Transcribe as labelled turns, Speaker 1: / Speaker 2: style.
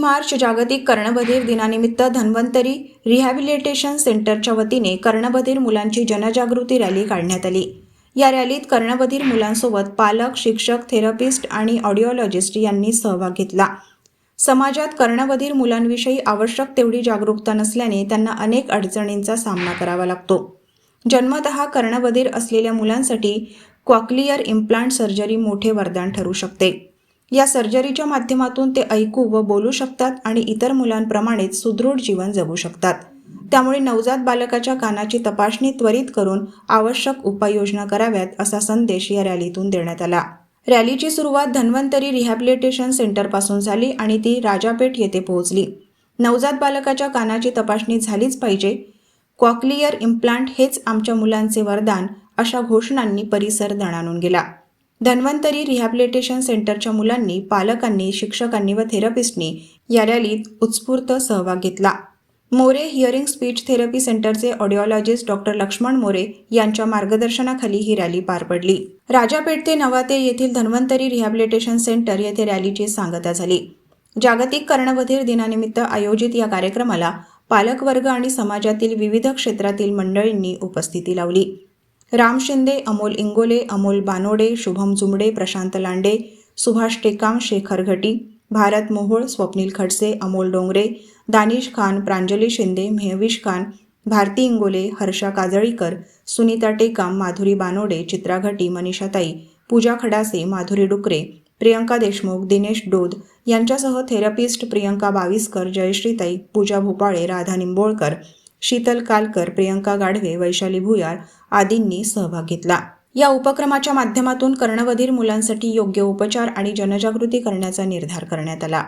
Speaker 1: मार्च जागतिक कर्णबधीर दिनानिमित्त धन्वंतरी रिहॅबिलिटेशन सेंटरच्या वतीने कर्णबधीर मुलांची जनजागृती रॅली काढण्यात आली. या रॅलीत कर्णबधीर मुलांसोबत पालक शिक्षक थेरपिस्ट आणि ऑडिओलॉजिस्ट यांनी सहभाग घेतला. समाजात कर्णबधीर मुलांविषयी आवश्यक तेवढी जागरूकता नसल्याने त्यांना अनेक अडचणींचा सामना करावा लागतो. जन्मतः कर्णबधीर असलेल्या मुलांसाठी क्वाक्लिअर इम्प्लांट सर्जरी मोठे वरदान ठरू शकते. या सर्जरीच्या माध्यमातून ते ऐकू व बोलू शकतात आणि इतर मुलांप्रमाणेच सुदृढ जीवन जगू शकतात. त्यामुळे नवजात बालकाच्या कानाची तपासणी त्वरित करून आवश्यक उपाययोजना कराव्यात असा संदेश या रॅलीतून देण्यात आला. रॅलीची सुरुवात धन्वंतरी रिहॅबिलिटेशन सेंटरपासून झाली आणि ती राजापेठ येथे पोहोचली. नवजात बालकाच्या कानाची तपासणी झालीच पाहिजे. क्वाक्लिअर इम्प्लांट हेच आमच्या मुलांचे वरदान अशा घोषणांनी परिसर दणाणून गेला. धन्वंतरी रिहॅबिलिटेशन सेंटरच्या मुलांनी पालकांनी शिक्षकांनी व थेरपिस्टनी या रॅलीत उत्स्फूर्त सहभाग घेतला. मोरे हिअरिंग स्पीच थेरपी सेंटरचे ऑडिओलॉजिस्ट डॉक्टर लक्ष्मण मोरे यांच्या मार्गदर्शनाखाली ही रॅली पार पडली. राजापेठ ते नवाते येथील धन्वंतरी रिहॅबिलिटेशन सेंटर येथे रॅलीची सांगता झाली. जागतिक कर्णबधीर दिनानिमित्त आयोजित या कार्यक्रमाला पालकवर्ग आणि समाजातील विविध क्षेत्रातील मंडळींनी उपस्थिती लावली. राम शिंदे अमोल इंगोले अमोल बानोडे शुभम जुमडे प्रशांत लांडे सुभाष टेकाम शेखर घटी भारत मोहोळ स्वप्नील खडसे अमोल डोंगरे दानिश खान प्रांजली शिंदे मेहविश खान भारती इंगोले हर्षा काजळीकर सुनीता टेकाम माधुरी बानोडे चित्रा घटी मनीषाताई पूजा खडासे माधुरी डुकरे प्रियंका देशमुख दिनेश डोद यांच्यासह थेरपिस्ट प्रियंका बाविस्कर जयश्रीताई पूजा भोपाळे राधा निंबोळकर शीतल कालकर प्रियंका गाढवे वैशाली भुयार आदींनी सहभाग घेतला. या उपक्रमाच्या माध्यमातून कर्णवधीर मुलांसाठी योग्य उपचार आणि जनजागृती करण्याचा निर्धार करण्यात आला.